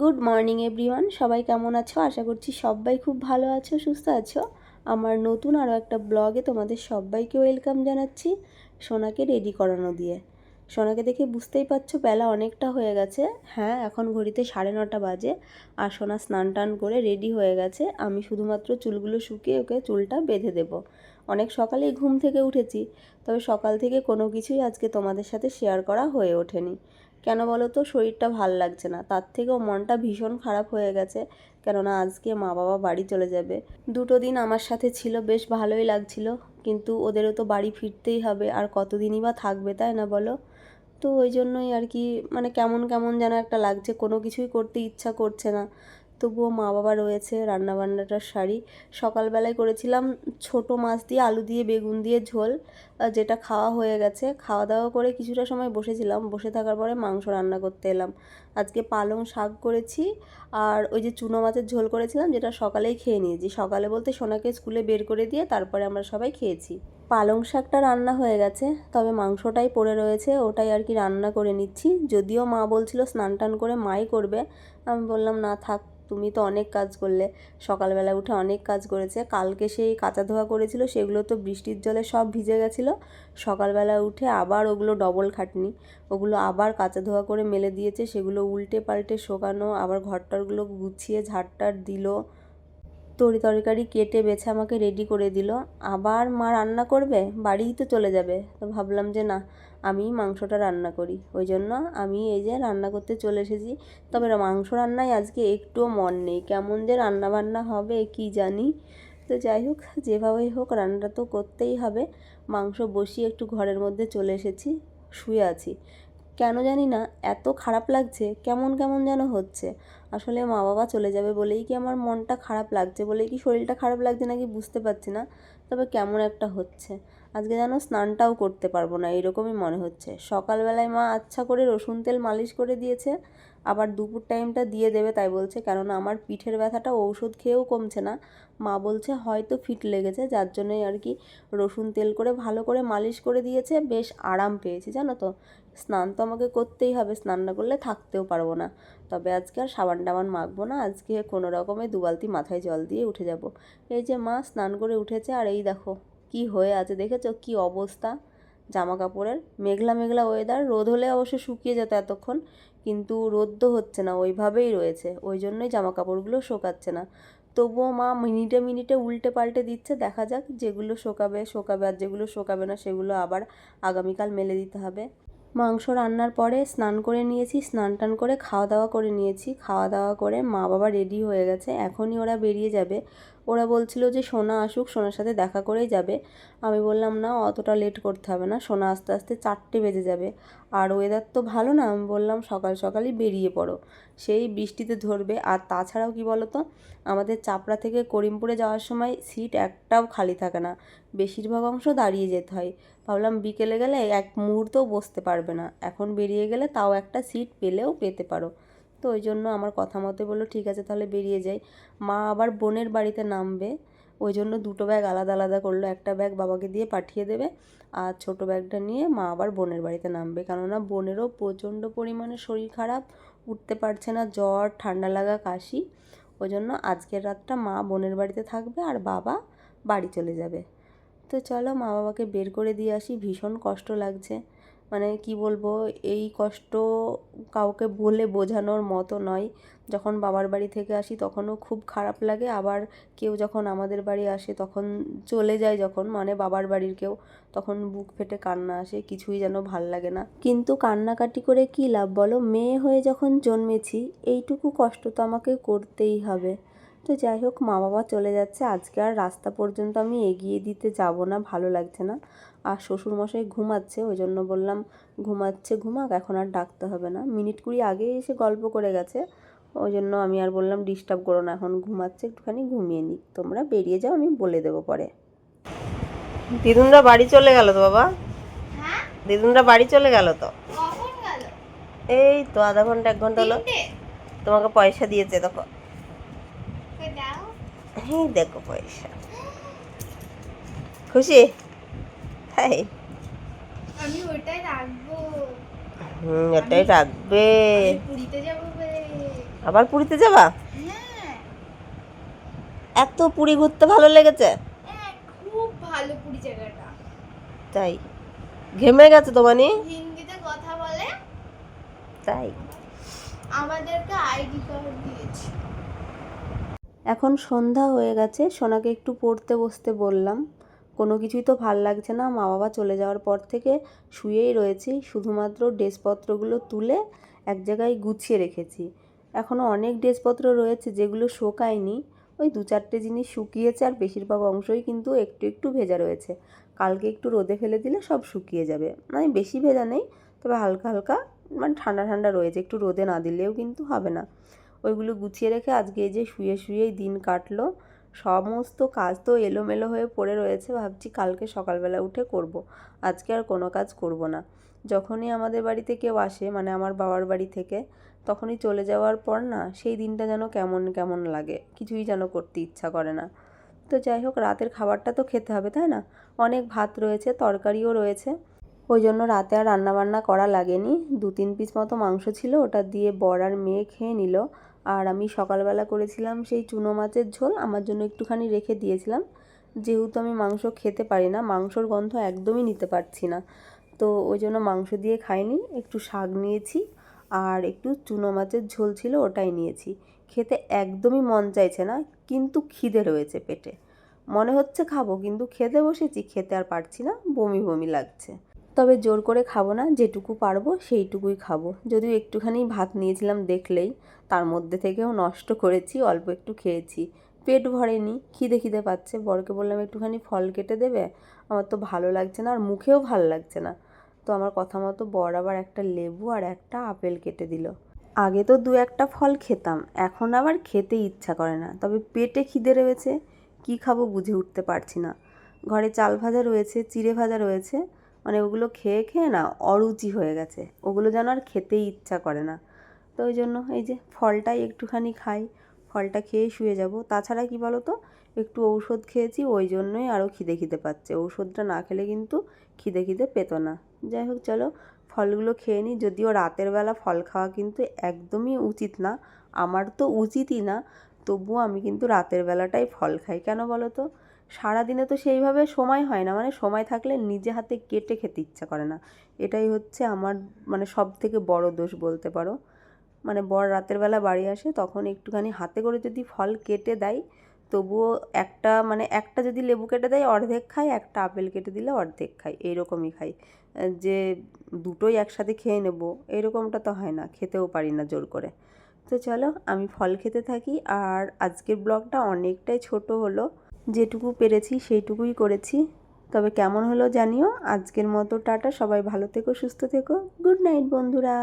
Good morning everyone সবাই কেমন আছো? আশা করছি সবাই খুব ভালো আছো, সুস্থ আছো। আমার নতুন আরও একটা ব্লগে তোমাদের সবাইকে ওয়েলকাম জানাচ্ছি, সোনাকে রেডি করানো দিয়ে। সোনাকে দেখে বুঝতেই পারছ, বেলা অনেকটা হয়ে গেছে। হ্যাঁ এখন ঘড়িতে সাড়ে নটা বাজে আর সোনা স্নান টান করে রেডি হয়ে গেছে। আমি শুধুমাত্র চুলগুলো শুকিয়ে ওকে চুলটা বেঁধে দেবো। অনেক সকালেই ঘুম থেকে উঠেছি, তবে সকাল থেকে কোনো কিছুই আজকে তোমাদের সাথে শেয়ার করা হয়ে ওঠেনি। কেন বলো তো? শরীরটা ভালো লাগছে না। তার থেকেও মনটা ভীষণ খারাপ হয়ে গেছে। কেননা আজকে মা বাবা বাড়ি চলে যাবে। দুটো দিন আমার সাথে ছিল, বেশ ভালোই লাগছিল। কিন্তু ওদেরও তো বাড়ি ফিরতেই হবে। আর কতদিনই বা থাকবে, তাই না বলো? তো ওই জন্যই আর কি মানে কেমন কেমন যেন একটা লাগছে। কোনো কিছুই করতে ইচ্ছা করছে না। তবুও মা বাবা রয়েছে রান্নাবান্নাটার শাড়ি সকালবেলায় করেছিলাম ছোট মাছ দিয়ে আলু দিয়ে, বেগুন দিয়ে ঝোল যেটা খাওয়া হয়ে গেছে। খাওয়া দাওয়া করে কিছুটা সময় বসেছিলাম, বসে থাকার পরে মাংস রান্না করতে এলাম। আজকে পালং শাক করেছি আর ওই যে চুনো মাছের ঝোল করেছিলাম, যেটা সকালেই খেয়ে নিয়েছি। সকালে বলতে সোনাকে স্কুলে বের করে দিয়ে তারপরে আমরা সবাই খেয়েছি। পালং শাকটা রান্না হয়ে গেছে, তবে মাংসটাই পড়ে রয়েছে, ওটাই আর কি রান্না করে নিচ্ছি। যদিও মা বলছিল স্নান টান করে মাই করবে, আমি বললাম, না, থাক। তুমি তো অনেক কাজ করলে। সকালবেলা উঠে অনেক কাজ করেছে। কালকে সেই কাঁচা ধোয়া করেছিল, সেগুলো তো বৃষ্টির জলে সব ভিজে গেছিল। সকালবেলা উঠে আবার ওগুলো ডবল খাটনি। ওগুলো আবার কাঁচা ধোয়া করে মেলে দিয়েছে, সেগুলো উল্টে পাল্টে শোকানো, আবার ঘরটারগুলো গুছিয়ে ঝাড়টার দিল। তরি তরকারি কেটে বেছে আমাকে রেডি করে দিল। আবার মা রান্না করবে? বাড়িই তো চলে যাবে। তো ভাবলাম যে না আমি মাংসটা রান্না করি। ওই জন্য আমি এই যে রান্না করতে চলে এসেছি। তবে মাংস রান্নায় আজকে একটুও মন নেই। কেমন যে রান্না বান্না হবে কি জানি? তো যাই হোক, যেভাবেই হোক রান্নাটা তো করতেই হবে। মাংস বসিয়ে একটু ঘরের মধ্যে চলে এসেছি, শুয়ে আছি। কেন জানি না, এত খারাপ লাগছে, কেমন কেমন যেন হচ্ছে। আসলে মা বাবা চলে যাবে বলেই কি আমার মনটা খারাপ লাগছে, বলেই কি শরীরটা খারাপ লাগছে নাকি বুঝতে পারছি না। তবে কেমন একটা হচ্ছে। আজকে যেন স্নানটাও করতে পারব না এরকমই মনে হচ্ছে। সকালবেলায় মা আচ্ছা করে রসুন তেল মালিশ করে দিয়েছে, আবার দুপুর টাইমটা দিয়ে দেবে তাই বলছে, কেননা আমার পিঠের ব্যথাটা ঔষধ খেয়েও কমছে না। মা বলছে, হয়তো ফিট লেগেছে, যার জন্যই আর কি রসুন তেল করে ভালো করে মালিশ করে দিয়েছে, বেশ আরাম পেয়েছি, জানো তো। স্নান তো আমাকে করতেই হবে, স্নান না করলে থাকতেও পারব না। তবে আজকে আর সাবান টাবান মাখবো না, আজকে কোনো রকমে দুবালতি মাথায় জল দিয়ে উঠে যাব। এই যে মা স্নান করে উঠেছে, আর এই দেখো কি হয়ে আছে দেখেছ? কি অবস্থা? জামা কাপড়ের মেঘলা মেঘলা ওয়েদার রোদ হলে অবশ্য শুকিয়ে যেত এতক্ষণ, কিন্তু রোদ তো হচ্ছে না, ওইভাবেই রয়েছে। ওই জন্যই জামা কাপড়গুলো শোকাচ্ছে না। তবুও মা মিনিটে মিনিটে উল্টে পাল্টে দিচ্ছে, দেখা যাক যেগুলো শোকাবে শোকাবে আর যেগুলো শোকাবে না, সেগুলো আবার আগামীকাল মেলে দিতে হবে। মাংস রান্নার পরে স্নান করে নিয়েছি, স্নান টান করে খাওয়া দাওয়া করে নিয়েছি। খাওয়া দাওয়া করে মা বাবা রেডি হয়ে গেছে, এখনই ওরা বেরিয়ে যাবে। ওরা বলছিল যে, সোনা আসুক, সোনার সাথে দেখা করেই যাবে। আমি বললাম, না, অতটা লেট করতে হবে না, সোনা আস্তে আস্তে চারটে বেজে যাবে। আর ওয়েদার তো ভালো না। আমি বললাম, সকাল সকালই বেরিয়ে পড়ো। সেই বৃষ্টিতে ধরবে। আর তাছাড়াও কি বলো তো আমাদের চাপড়া থেকে করিমপুরে যাওয়ার সময় সিট একটাও খালি থাকে না। বেশিরভাগ অংশ দাঁড়িয়ে যেতে হয়। ভাবলাম, বিকেলে গেলে এক মুহূর্তও বসতে পারবে না। এখন বেরিয়ে গেলে তাও একটা সিট পেলেও পেতে পারো। তো ওই জন্য আমার কথা মতে বলল, ঠিক আছে তাহলে বেরিয়ে যাই। মা আবার বোনের বাড়িতে নামবে, ওই জন্য দুটো ব্যাগ আলাদা আলাদা করল। একটা ব্যাগ বাবাকে দিয়ে পাঠিয়ে দেবে আর ছোট ব্যাগটা নিয়ে মা আবার বোনের বাড়িতে নামবে। কেননা বোনেরও প্রচণ্ড পরিমাণে শরীর খারাপ, উঠতে পারছে না, জ্বর, ঠান্ডা লাগা, কাশি। ওই জন্য আজকের রাতটা মা বোনের বাড়িতে থাকবে আর বাবা বাড়ি চলে যাবে। তো চলো মা বাবাকে বের করে দিয়ে আসি, ভীষণ কষ্ট লাগছে। মানে কি বলব, এই কষ্ট কাউকে বলে বোঝানোর মতো নয়। যখন বাবার বাড়ি থেকে আসি তখনও খুব খারাপ লাগে, আবার কেউ যখন আমাদের বাড়ি আসে তখন চলে যায় যখন মানে বাবার বাড়ির কেউ, তখন বুক ফেটে কান্না আসে, কিছুই যেন ভালো লাগে না। কিন্তু কান্নাকাটি করে কী লাভ বলো? মেয়ে হয়ে যখন জন্মেছি, এইটুকু কষ্ট তো আমাকে করতেই হবে। তো যাই হোক মা বাবা চলে যাচ্ছে। আজকে আর রাস্তা পর্যন্ত আমি এগিয়ে দিতে যাব না ভালো লাগছে না। আর শ্বশুরমশাই ঘুমাচ্ছে ওই জন্য বললাম ঘুমাচ্ছে ঘুমাক এখন আর ডাকতে হবে না। মিনিট কুড়ি আগে এসে গল্প করে গেছে। ওই জন্য আমি আর বললাম ডিস্টার্ব করো না এখন ঘুমাচ্ছে একটুখানি ঘুমিয়ে নিক তোমরা বেরিয়ে যাও আমি বলে দেবো পরে। দিদুনরা বাড়ি চলে গেল তো বাবা? হ্যাঁ? দিদুনরা বাড়ি চলে গেল তো? এই তো আধা ঘণ্টা এক ঘণ্টা হলো। তোমাকে পয়সা দিয়েছে দাও এই দেখো পয়সা। খুশি? তাই আমি ওইটাই রাখব। হুম এটাই রাখবে। পুরীতে যাব আবার পুরীতে যাবা? হ্যাঁ। এত পুরী ঘুরতে ভালো লেগেছে? হ্যাঁ খুব ভালো পুরী জায়গাটা। তাই। ঘেমে গেছে তোমানি হিন্দিতে কথা বলে। তাই। আমাদেরকে আইডি কার্ড দিয়েছে। এখন সন্ধ্যা হয়ে গেছে, সোনাকে একটু পড়তে বসতে বললাম। কোনো কিছুই তো ভালো লাগছে না মা বাবা চলে যাওয়ার পর থেকে শুয়েই রয়েছি, শুধুমাত্র ড্রেসপত্রগুলো তুলে এক জায়গায় গুছিয়ে রেখেছি। এখনও অনেক ড্রেসপত্র রয়েছে যেগুলো শোকায়নি, ওই দু চারটে জিনিস শুকিয়েছে আর বেশিরভাগ অংশই কিন্তু একটু একটু ভেজা রয়েছে। কালকে একটু রোদে ফেলে দিলে সব শুকিয়ে যাবে। মানে বেশি ভেজা নেই, তবে হালকা হালকা মানে ঠান্ডা ঠান্ডা রয়েছে, একটু রোদে না দিলেও কিন্তু হবে না। ওইগুলো গুছিয়ে রেখে আজকে এই যে শুয়ে শুয়েই দিন কাটলো। সমস্ত কাজ তো এলোমেলো হয়ে পড়ে রয়েছে, ভাবছি কালকে সকালবেলা উঠে করব। আজকে আর কোনো কাজ করব না। যখনই আমাদের বাড়িতে কেউ আসে মানে আমার বাবার বাড়ি থেকে, তখনই চলে যাওয়ার পর না, সেই দিনটা যেন কেমন কেমন লাগে, কিছুই যেন করতে ইচ্ছা করে না। তো যাই হোক, রাতের খাবারটা তো খেতে হবে, তাই না? অনেক ভাত রয়েছে, তরকারিও রয়েছে। ওই জন্য রাতে আর রান্নাবান্না করা লাগেনি। দু তিন পিস মতো মাংস ছিল, ওটা দিয়ে বর আর মেয়ে খেয়ে নিল। আর আমি সকালবেলা করেছিলাম সেই চুনো মাছের ঝোল, আমার জন্য একটুখানি রেখে দিয়েছিলাম। যেহেতু আমি মাংস খেতে পারি না, মাংসর গন্ধ একদমই নিতে পারছি না। তো ওই জন্য মাংস দিয়ে খাইনি, একটু শাক নিয়েছি আর একটু চুনো মাছের ঝোল ছিল ওটাই নিয়েছি। খেতে একদমই মন চাইছে না, কিন্তু খিদে রয়েছে পেটে। মনে হচ্ছে খাব, কিন্তু খেতে বসেছি, খেতে আর পারছি না, বমি বমি লাগছে। তবে জোর করে খাব না, যেটুকু পারব সেইটুকুই খাব। যদিও একটুখানি ভাত নিয়েছিলাম দেখলেই, তার মধ্যে থেকেও নষ্ট করেছি, অল্প একটু খেয়েছি। পেট ভরেনি, খিদে খিদে পাচ্ছে, বরকে বললাম, একটুখানি ফল কেটে দেবে? আমার তো ভালো লাগছে না, আর মুখেও ভালো লাগছে না। তো আমার কথা মতো বর আবার একটা লেবু আর একটা আপেল কেটে দিল। আগে তো দু একটা ফল খেতাম, এখন আবার খেতে ইচ্ছা করে না। তবে পেটে খিদে রয়েছে, কী খাব বুঝে উঠতে পারছি না। ঘরে চাল ভাজা রয়েছে, চিড়ে ভাজা রয়েছে মানে ওগুলো খেয়ে খেয়ে না অরুচি হয়ে গেছে। ওগুলো যেন আর খেতেই ইচ্ছা করে না। তো ওই জন্য এই যে ফলটাই একটুখানি খাই, ফলটা খেয়ে শুয়ে যাব। তাছাড়া কি বলো তো একটু ঔষধ খেয়েছি, ওই জন্যই আরও খিদে খিদে পাচ্ছে। ঔষধটা না খেলে কিন্তু খিদে খিদে পেতো না। যাই হোক, চলো ফলগুলো খেয়ে নিই। যদিও রাতের বেলা ফল খাওয়া কিন্তু একদমই উচিত না। আমার তো উচিতই না, তবুও আমি কিন্তু রাতের বেলাটাই ফল খাই। কেন বলো তো সারাদিনে তো সেইভাবে সময় হয় না। মানে সময় থাকলে নিজে হাতে কেটে খেতে ইচ্ছা করে না। এটাই হচ্ছে আমার মানে সব থেকে বড় দোষ বলতে পারো। মানে বর রাতের বেলা বাড়ি আসে, তখন একটুখানি হাতে করে যদি ফল কেটে দেয়, তবুও একটা মানে একটা যদি লেবু কেটে দেয়, অর্ধেক খাই একটা আপেল কেটে দিলে অর্ধেক খাই এইরকমই খাই যে দুটোই একসাথে খেয়ে নেব, এরকমটা তো হয় না। খেতেও পারি না জোর করে। তো চলো, আমি ফল খেতে থাকি। আর আজকের ব্লগটা অনেকটাই ছোট হলো। যেটুকু পেরেছি সেইটুকুই করেছি। তবে কেমন হলো জানিও। আজকের মতো টাটা। সবাই ভালো থেকো, সুস্থ থেকো। গুড নাইট, বন্ধুরা।